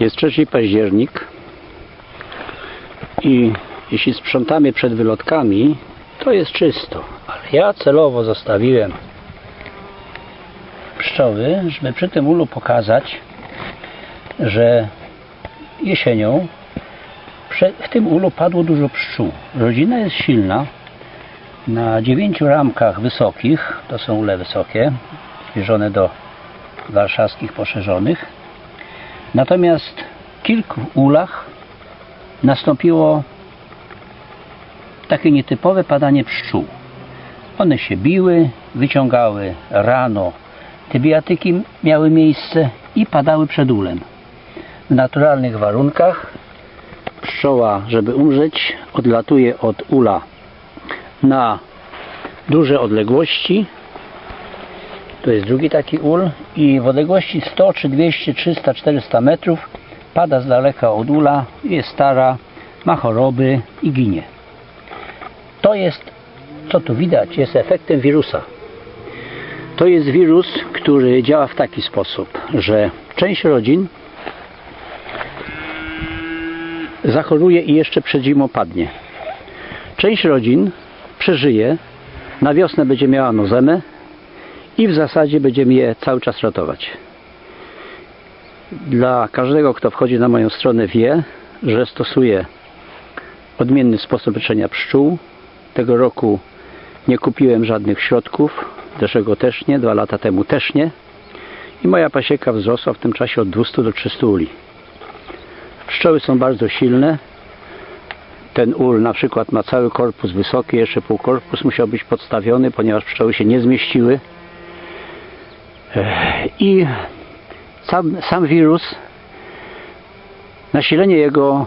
Jest 3 październik i jeśli sprzątamy przed wylotkami, to jest czysto. Ale ja celowo zostawiłem pszczoły, żeby przy tym ulu pokazać, że jesienią w tym ulu padło dużo pszczół. Rodzina jest silna. Na dziewięciu ramkach wysokich, to są ule wysokie, zbliżone do warszawskich poszerzonych. Natomiast kilku ulach nastąpiło takie nietypowe padanie pszczół. One się biły, wyciągały rano, te bijatyki miały miejsce i padały przed ulem. W naturalnych warunkach pszczoła, żeby umrzeć, odlatuje od ula na duże odległości. To jest drugi taki ul i w odległości 100 czy 200, 300, 400 metrów pada z daleka od ula, jest stara, ma choroby i ginie. To jest, co tu widać, jest efektem wirusa. To jest wirus, który działa w taki sposób, że część rodzin zachoruje i jeszcze przed zimą padnie. Część rodzin przeżyje, na wiosnę będzie miała nozemę i w zasadzie będziemy je cały czas ratować. Dla każdego, kto wchodzi na moją stronę wie, że stosuję odmienny sposób leczenia pszczół. Tego roku nie kupiłem żadnych środków, zeszłego też nie, dwa lata temu też nie. I moja pasieka wzrosła w tym czasie od 200 do 300 uli. Pszczoły są bardzo silne. Ten ul na przykład ma cały korpus wysoki, jeszcze półkorpus musiał być podstawiony, ponieważ pszczoły się nie zmieściły. I sam, sam wirus, nasilenie jego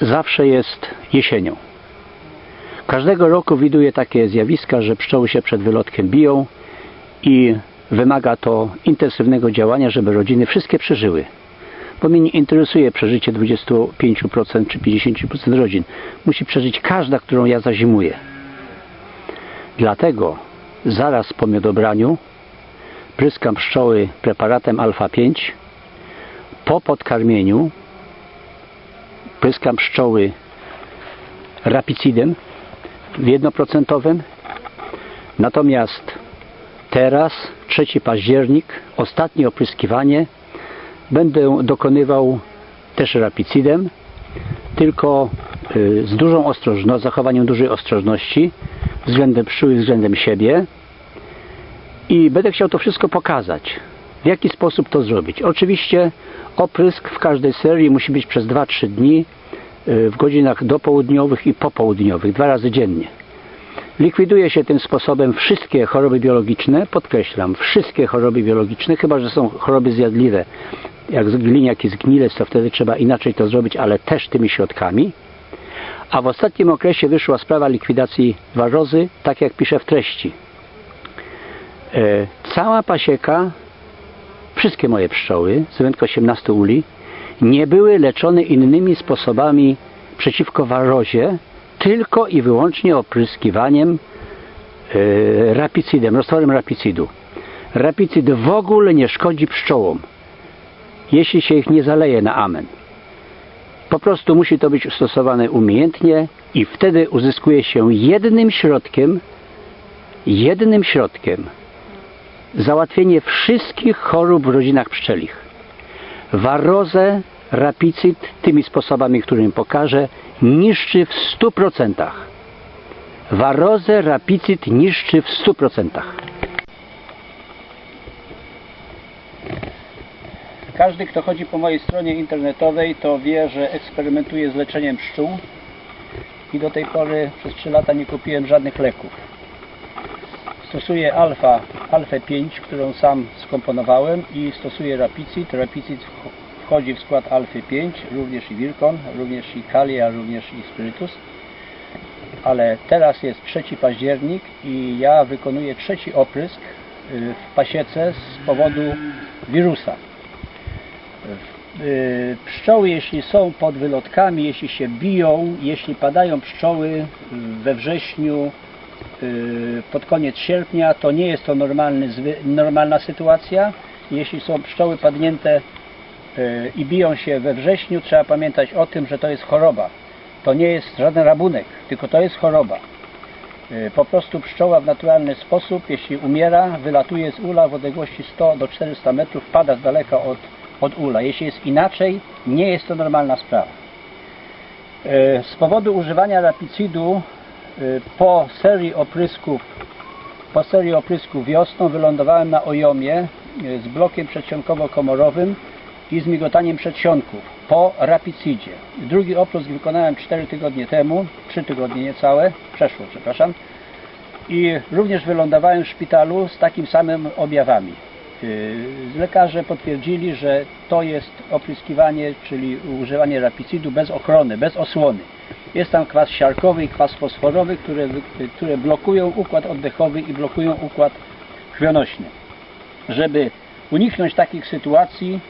zawsze jest jesienią. Każdego roku widuję takie zjawiska, że pszczoły się przed wylotkiem biją i wymaga to intensywnego działania, żeby rodziny wszystkie przeżyły. Bo mnie nie interesuje przeżycie 25% czy 50% rodzin. Musi przeżyć każda, którą ja zazimuję. Dlatego zaraz po miodobraniu pryskam pszczoły preparatem alfa 5. Po podkarmieniu pryskam pszczoły rapicidem jednoprocentowym. Natomiast teraz, 3 październik, ostatnie opryskiwanie będę dokonywał też rapicidem, tylko y, z dużą ostrożnością, zachowaniem dużej ostrożności względem pszczół i względem siebie i będę chciał to wszystko pokazać. W jaki sposób to zrobić? Oczywiście oprysk w każdej serii musi być przez 2-3 dni y, w godzinach dopołudniowych i popołudniowych, dwa razy dziennie. Likwiduje się tym sposobem wszystkie choroby biologiczne, podkreślam, wszystkie choroby biologiczne, chyba że są choroby zjadliwe, jak gliniak i zgnilec, to wtedy trzeba inaczej to zrobić, ale też tymi środkami. A w ostatnim okresie wyszła sprawa likwidacji warozy, tak jak piszę w treści. E, cała pasieka, wszystkie moje pszczoły, z wyjątkiem 18 uli, nie były leczone innymi sposobami przeciwko warozie, tylko i wyłącznie opryskiwaniem e, rapicidem, roztworem rapicidu. Rapicid w ogóle nie szkodzi pszczołom, jeśli się ich nie zaleje na amen. Po prostu musi to być stosowane umiejętnie i wtedy uzyskuje się jednym środkiem, jednym środkiem załatwienie wszystkich chorób w rodzinach pszczelich. Warozę, rapicyd tymi sposobami, którymi pokażę, niszczy w 100%. Warozę, rapicyd niszczy w 100%. Każdy, kto chodzi po mojej stronie internetowej, to wie, że eksperymentuję z leczeniem pszczół i do tej pory przez 3 lata nie kupiłem żadnych leków. Stosuję alfa, alfę 5, którą sam skomponowałem i stosuję. Rapicid wch- wchodzi w skład alfy 5, również i wilkon, również i kalia, również i spirytus. Ale teraz jest 3 październik i ja wykonuję trzeci oprysk y, w pasiece z powodu wirusa. Y, Pszczoły, jeśli są pod wylotkami, jeśli się biją, jeśli padają pszczoły y, we wrześniu, pod koniec sierpnia, to nie jest to normalny, normalna sytuacja. Jeśli są pszczoły padnięte y, i biją się we wrześniu, trzeba pamiętać o tym, że to jest choroba. To nie jest żaden rabunek, tylko to jest choroba. Y, Po prostu pszczoła w naturalny sposób, jeśli umiera, wylatuje z ula w odległości 100 do 400 metrów, pada z daleka od, od ula. Jeśli jest inaczej, nie jest to normalna sprawa. Y, Z powodu używania rapicydu y, po serii oprysków po serii oprysków wiosną wylądowałem na Ojomie y, z blokiem przedsionkowo-komorowym i z migotaniem przedsionków po rapicydzie. Drugi oprysk wykonałem 4 tygodnie temu, 3 tygodnie niecałe, przeszło, przepraszam. I również wylądowałem w szpitalu z takim samym objawami. Yy, Lekarze potwierdzili, że to jest opryskiwanie, czyli używanie rapicydu bez ochrony, bez osłony. Jest tam kwas siarkowy i kwas fosforowy, które, które blokują układ oddechowy i blokują układ krwionośny. Żeby uniknąć takich sytuacji,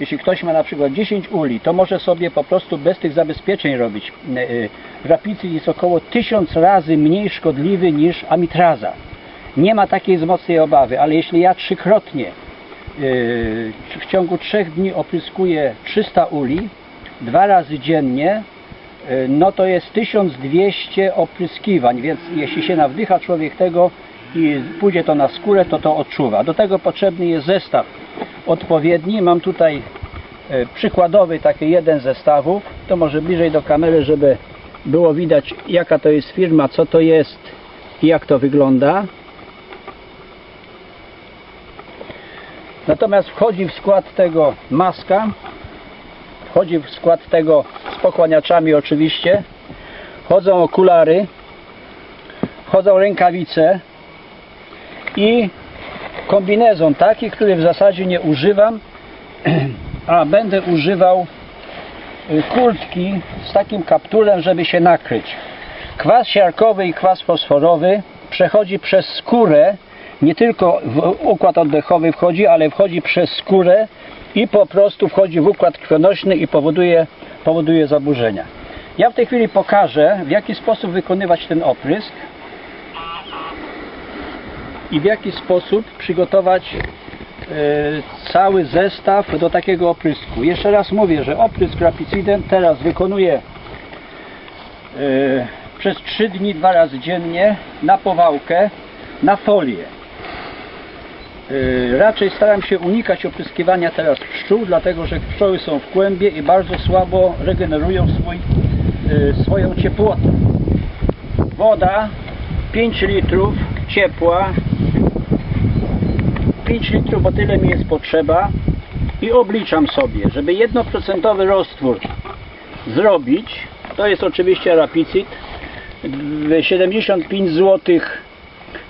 jeśli ktoś ma na przykład 10 uli, to może sobie po prostu bez tych zabezpieczeń robić. Yy, Rapicyd jest około 1000 razy mniej szkodliwy niż amitraza. Nie ma takiej z mocnej obawy, ale jeśli ja trzykrotnie yy, w ciągu trzech dni opryskuję 300 uli, dwa razy dziennie, no to jest 1200 opryskiwań, więc jeśli się nawdycha człowiek tego i pójdzie to na skórę, to to odczuwa. Do tego potrzebny jest zestaw odpowiedni. Mam tutaj yy, przykładowy taki jeden zestawów. To może bliżej do kamery, żeby było widać jaka to jest firma, co to jest i jak to wygląda. Natomiast wchodzi w skład tego maska, wchodzi w skład tego z pochłaniaczami oczywiście, wchodzą okulary, wchodzą rękawice i kombinezon taki, który w zasadzie nie używam, a będę używał y, kurtki z takim kapturem, żeby się nakryć. Kwas siarkowy i kwas fosforowy przechodzi przez skórę, nie tylko w układ oddechowy wchodzi, ale wchodzi przez skórę i po prostu wchodzi w układ krwionośny i powoduje, powoduje zaburzenia. Ja w tej chwili pokażę, w jaki sposób wykonywać ten oprysk i w jaki sposób przygotować e, cały zestaw do takiego oprysku. Jeszcze raz mówię, że oprysk rapicydem teraz wykonuję e, przez 3 dni, dwa razy dziennie na powałkę, na folię. E, Raczej staram się unikać opryskiwania teraz pszczół, dlatego że pszczoły są w kłębie i bardzo słabo regenerują swój, e, swoją ciepłotę. Woda 5 litrów ciepła 5 litrów, bo tyle mi jest potrzeba i obliczam sobie, żeby 1% roztwór zrobić, to jest oczywiście rapicyd, w 75 zł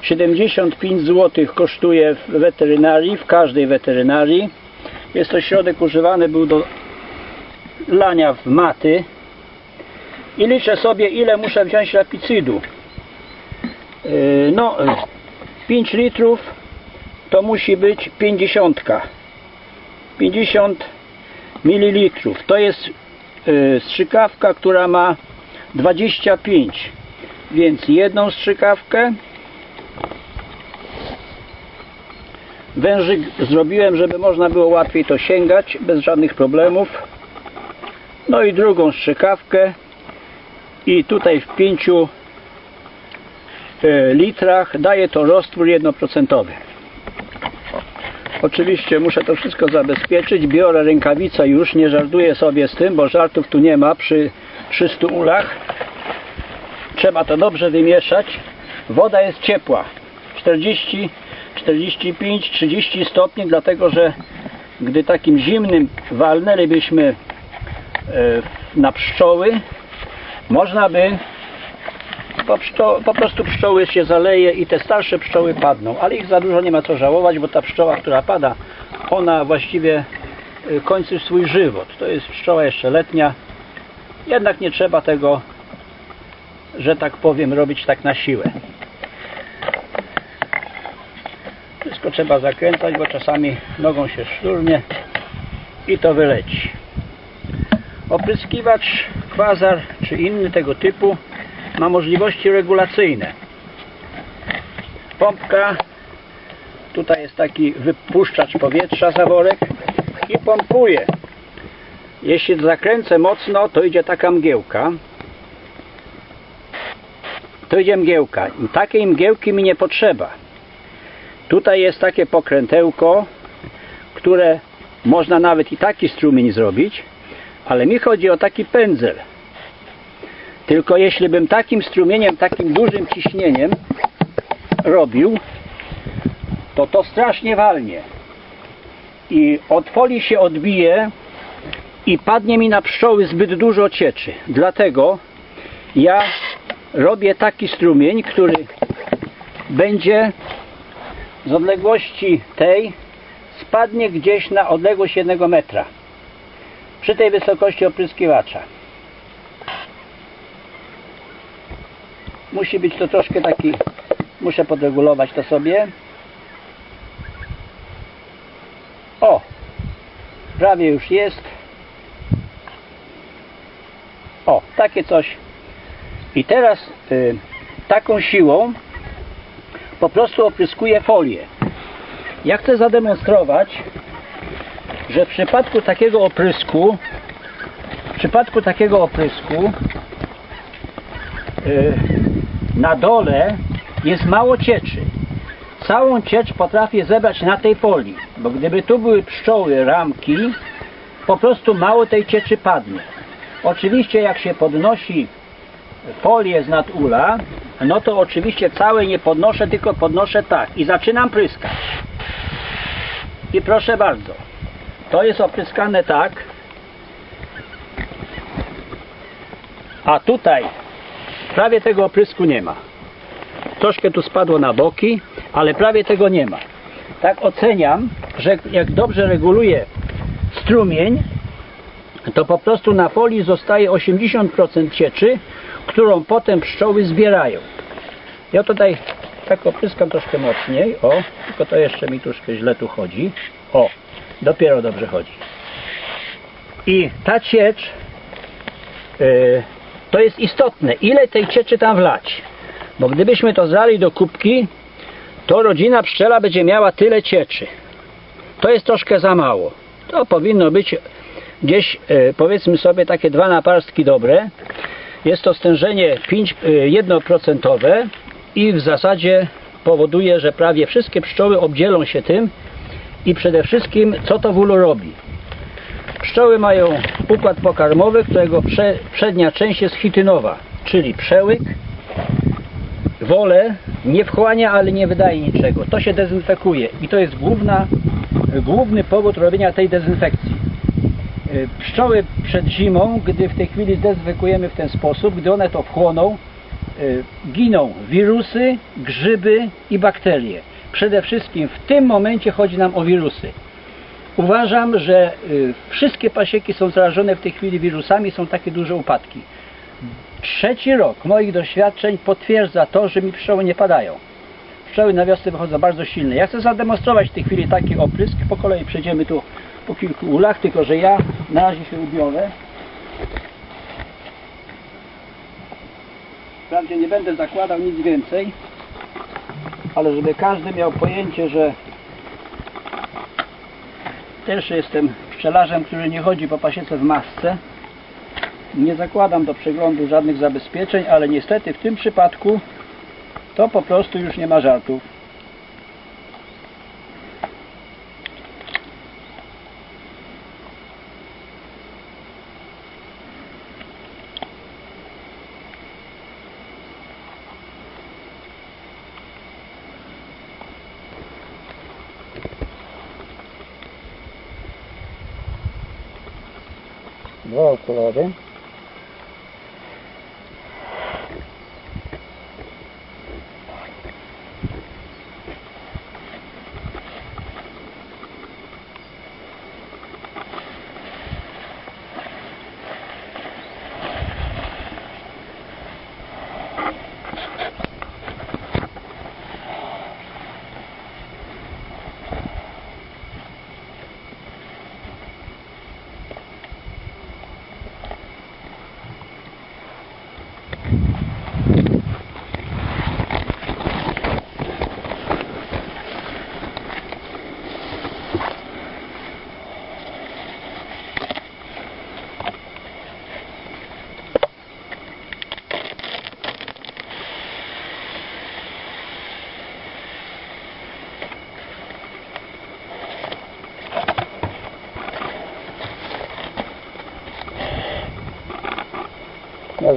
75 zł kosztuje w weterynarii, w każdej weterynarii. Jest to środek używany był do lania w maty i liczę sobie ile muszę wziąć rapicydu. Yy, No, 5 litrów to musi być 50. 50 ml. To jest y, strzykawka, która ma 25. Więc jedną strzykawkę. Wężyk zrobiłem, żeby można było łatwiej to sięgać bez żadnych problemów. No i drugą strzykawkę. I tutaj w 5 y, litrach daje to roztwór 1%. Oczywiście muszę to wszystko zabezpieczyć. Biorę rękawice już, nie żartuję sobie z tym, bo żartów tu nie ma przy 300 ulach. Trzeba to dobrze wymieszać. Woda jest ciepła. 40, 45, 30 stopni, dlatego że gdy takim zimnym walnęlibyśmy e, na pszczoły, można by po, pszczo- po prostu pszczoły się zaleje i te starsze pszczoły padną, ale ich za dużo nie ma co żałować, bo ta pszczoła, która pada, ona właściwie y, kończy swój żywot. To jest pszczoła jeszcze letnia. Jednak nie trzeba tego, że tak powiem, robić tak na siłę. Wszystko trzeba zakręcać, bo czasami nogą się szturnie i to wyleci. Opryskiwacz, kwazar czy inny tego typu ma możliwości regulacyjne. Pompka, tutaj jest taki wypuszczacz powietrza zaworek i pompuje. Jeśli zakręcę mocno, to idzie taka mgiełka. To idzie mgiełka. Takiej mgiełki mi nie potrzeba. Tutaj jest takie pokrętełko, które można nawet i taki strumień zrobić, ale mi chodzi o taki pędzel. Tylko jeśli bym takim strumieniem, takim dużym ciśnieniem robił, to to strasznie walnie. I od folii się odbije i padnie mi na pszczoły zbyt dużo cieczy. Dlatego ja robię taki strumień, który będzie z odległości tej spadnie gdzieś na odległość jednego metra przy tej wysokości opryskiwacza. Musi być to troszkę taki, muszę podregulować to sobie. O, prawie już jest. O, takie coś. I teraz y, taką siłą po prostu opryskuję folię. Ja chcę zademonstrować, że w przypadku takiego oprysku w przypadku takiego oprysku yy, na dole jest mało cieczy. Całą ciecz potrafię zebrać na tej folii, bo gdyby tu były pszczoły, ramki, po prostu mało tej cieczy padnie. Oczywiście jak się podnosi folię z nad ula, no to oczywiście całe nie podnoszę, tylko podnoszę tak i zaczynam pryskać. I proszę bardzo, to jest opryskane tak, a tutaj prawie tego oprysku nie ma. Troszkę tu spadło na boki, ale prawie tego nie ma. Tak oceniam, że jak dobrze reguluję strumień, to po prostu na folii zostaje 80% cieczy, którą potem pszczoły zbierają. Ja tutaj tak opryskam troszkę mocniej, o, tylko to jeszcze mi troszkę źle tu chodzi. O, dopiero dobrze chodzi. I ta ciecz yy, to jest istotne, ile tej cieczy tam wlać. Bo gdybyśmy to zlali do kubki, to rodzina pszczela będzie miała tyle cieczy. To jest troszkę za mało. To powinno być gdzieś, yy, powiedzmy sobie, takie dwa naparstki dobre. Jest to stężenie 5, yy, 1% i w zasadzie powoduje, że prawie wszystkie pszczoły obdzielą się tym i przede wszystkim co to w ulu robi. Pszczoły mają układ pokarmowy, którego prze, przednia część jest chitynowa, czyli przełyk, wolę nie wchłania, ale nie wydaje niczego. To się dezynfekuje i to jest główna, główny powód robienia tej dezynfekcji. Pszczoły przed zimą, gdy w tej chwili dezynfekujemy w ten sposób, gdy one to wchłoną, giną wirusy, grzyby i bakterie. Przede wszystkim w tym momencie chodzi nam o wirusy. Uważam, że wszystkie pasieki są zarażone w tej chwili wirusami, są takie duże upadki. Trzeci rok moich doświadczeń potwierdza to, że mi pszczoły nie padają. Pszczoły na wiosnę wychodzą bardzo silne. Ja chcę zademonstrować w tej chwili taki oprysk. Po kolei przejdziemy tu po kilku ulach, tylko że ja na razie się ubiorę. Wprawdzie nie będę zakładał nic więcej, ale żeby każdy miał pojęcie, że też jestem pszczelarzem, który nie chodzi po pasiece w masce. Nie zakładam do przeglądu żadnych zabezpieczeń, ale niestety w tym przypadku to po prostu już nie ma żartów. Dwa okulary. Ja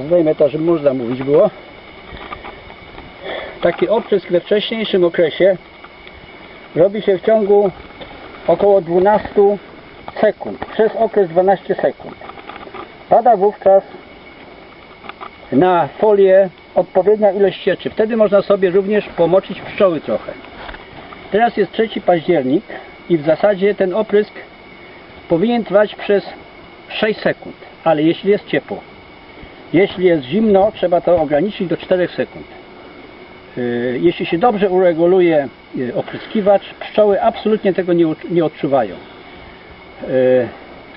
zdejmę to, żeby można mówić było. Taki oprysk we wcześniejszym okresie robi się w ciągu około 12 sekund, przez okres 12 sekund. Pada wówczas na folię odpowiednia ilość cieczy. Wtedy można sobie również pomoczyć pszczoły trochę. Teraz jest 3 październik i w zasadzie ten oprysk powinien trwać przez 6 sekund, ale jeśli jest ciepło. Jeśli jest zimno, trzeba to ograniczyć do 4 sekund. Yy, Jeśli się dobrze ureguluje yy, opryskiwacz, pszczoły absolutnie tego nie, odczuwają. Yy,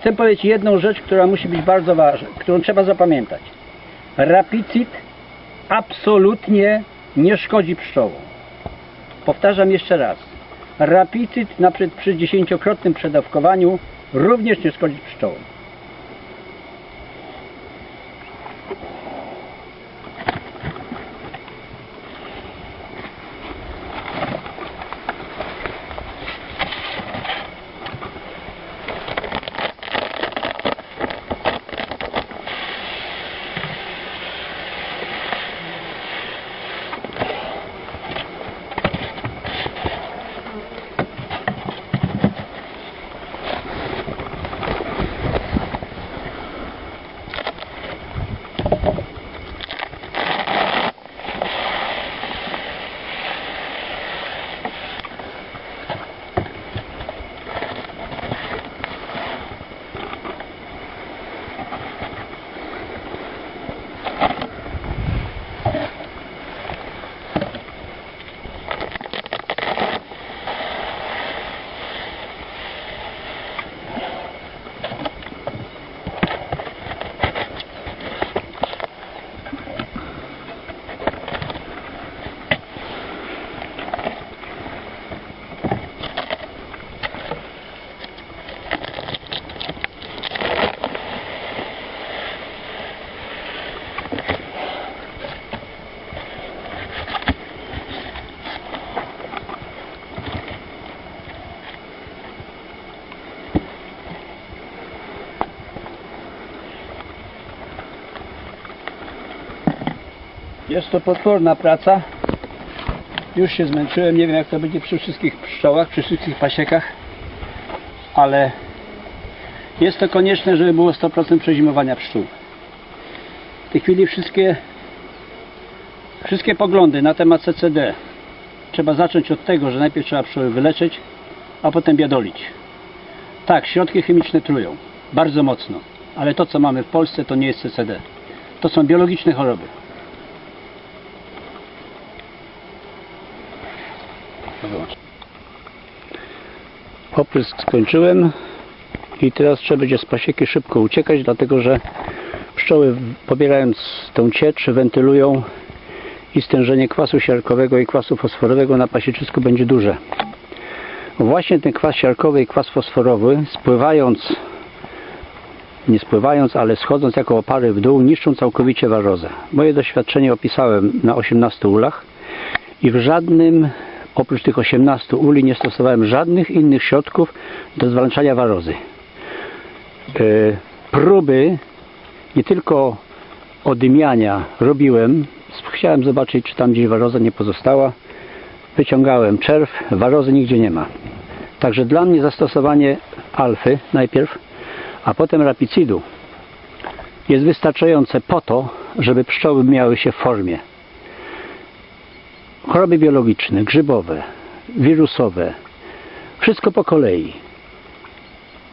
Chcę powiedzieć jedną rzecz, która musi być bardzo ważna, którą trzeba zapamiętać. Rapicid absolutnie nie szkodzi pszczołom. Powtarzam jeszcze raz. Rapicid na przy dziesięciokrotnym przedawkowaniu również nie szkodzi pszczołom. Jest to potworna praca. Już się zmęczyłem, nie wiem jak to będzie przy wszystkich pszczołach, przy wszystkich pasiekach, ale jest to konieczne, żeby było 100% przezimowania pszczół. W tej chwili wszystkie, wszystkie poglądy na temat CCD trzeba zacząć od tego, że najpierw trzeba pszczoły wyleczyć, a potem biadolić. Tak, środki chemiczne trują, bardzo mocno, ale to co mamy w Polsce to nie jest CCD. To są biologiczne choroby. Oprysk skończyłem i teraz trzeba będzie z pasieki szybko uciekać, dlatego że pszczoły pobierając tą ciecz wentylują i stężenie kwasu siarkowego i kwasu fosforowego na pasieczysku będzie duże. Właśnie ten kwas siarkowy i kwas fosforowy spływając nie spływając, ale schodząc jako opary w dół, niszczą całkowicie warozę. Moje doświadczenie opisałem na 18 ulach i w żadnym, oprócz tych 18 uli, nie stosowałem żadnych innych środków do zwalczania warozy. E, próby nie tylko odymiania robiłem, chciałem zobaczyć, czy tam gdzieś waroza nie pozostała. Wyciągałem czerw, warozy nigdzie nie ma. Także dla mnie zastosowanie alfy najpierw, a potem rapicidu jest wystarczające po to, żeby pszczoły miały się w formie. Choroby biologiczne, grzybowe, wirusowe, wszystko po kolei.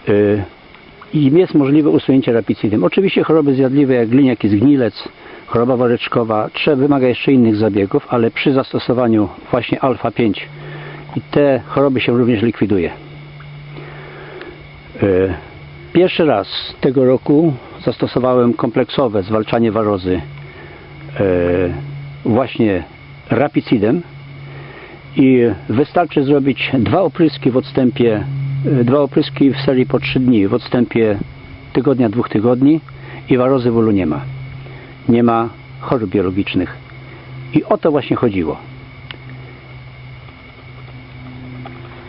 Yy, I jest możliwe usunięcie rapicidem. Oczywiście choroby zjadliwe jak gliniak i zgnilec, choroba woreczkowa, trzeba, wymaga jeszcze innych zabiegów, ale przy zastosowaniu właśnie alfa 5 i te choroby się również likwiduje. Yy, Pierwszy raz tego roku zastosowałem kompleksowe zwalczanie warozy e, właśnie rapicidem i wystarczy zrobić dwa opryski w odstępie e, dwa opryski w serii po trzy dni w odstępie tygodnia, dwóch tygodni i warozy w ulu nie ma. Nie ma chorób biologicznych. I o to właśnie chodziło.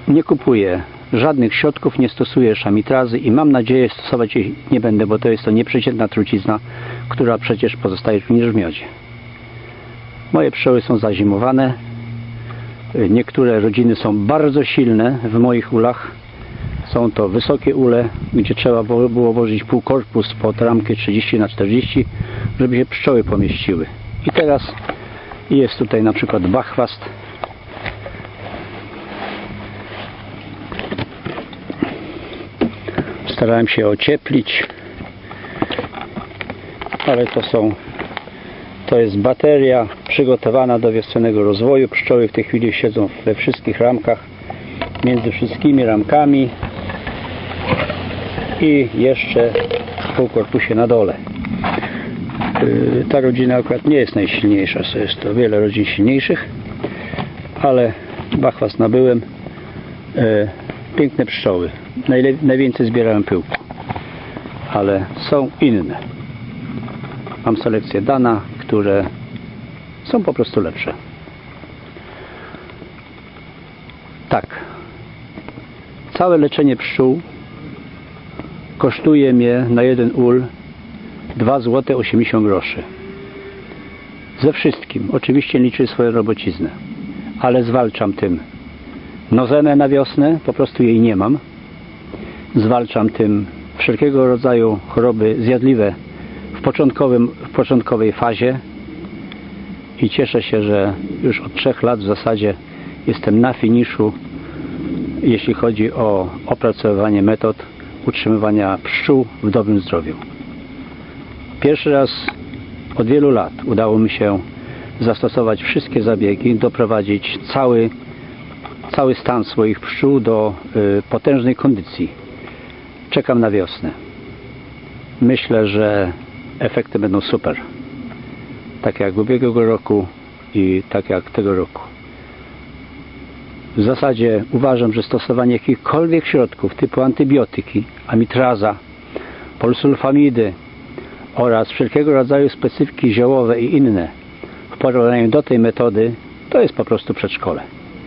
Nie kupuję żadnych środków, nie stosuję szamitrazy i mam nadzieję stosować jej nie będę, bo to jest to nieprzeciętna trucizna, która przecież pozostaje również w miodzie. Moje pszczoły są zazimowane. Niektóre rodziny są bardzo silne w moich ulach. Są to wysokie ule, gdzie trzeba było włożyć pół korpus pod ramkę 30 na 40 żeby się pszczoły pomieściły. I teraz jest tutaj na przykład bachwast. Starałem się ocieplić, ale to są to jest bateria przygotowana do wiosennego rozwoju. Pszczoły w tej chwili siedzą we wszystkich ramkach, między wszystkimi ramkami i jeszcze w półkorpusie na dole. Yy, Ta rodzina akurat nie jest najsilniejsza, jest to wiele rodzin silniejszych, ale bachwas nabyłem. Yy, Piękne pszczoły. Najwięcej zbierałem pyłku, ale są inne. Mam selekcję dana, które są po prostu lepsze. Tak. Całe leczenie pszczół kosztuje mnie na jeden ul 2 zł 80 groszy. Ze wszystkim. Oczywiście liczę swoją robociznę. Ale zwalczam tym nozenę na wiosnę, po prostu jej nie mam. Zwalczam tym wszelkiego rodzaju choroby zjadliwe w, początkowym, w początkowej fazie i cieszę się, że już od trzech lat w zasadzie jestem na finiszu, jeśli chodzi o opracowywanie metod utrzymywania pszczół w dobrym zdrowiu. Pierwszy raz od wielu lat udało mi się zastosować wszystkie zabiegi, doprowadzić cały, cały stan swoich pszczół do y, potężnej kondycji. Czekam na wiosnę. Myślę, że efekty będą super. Tak jak ubiegłego roku i tak jak tego roku. W zasadzie uważam, że stosowanie jakichkolwiek środków typu antybiotyki, amitraza, polsulfamidy oraz wszelkiego rodzaju specyfiki ziołowe i inne w porównaniu do tej metody to jest po prostu przedszkole.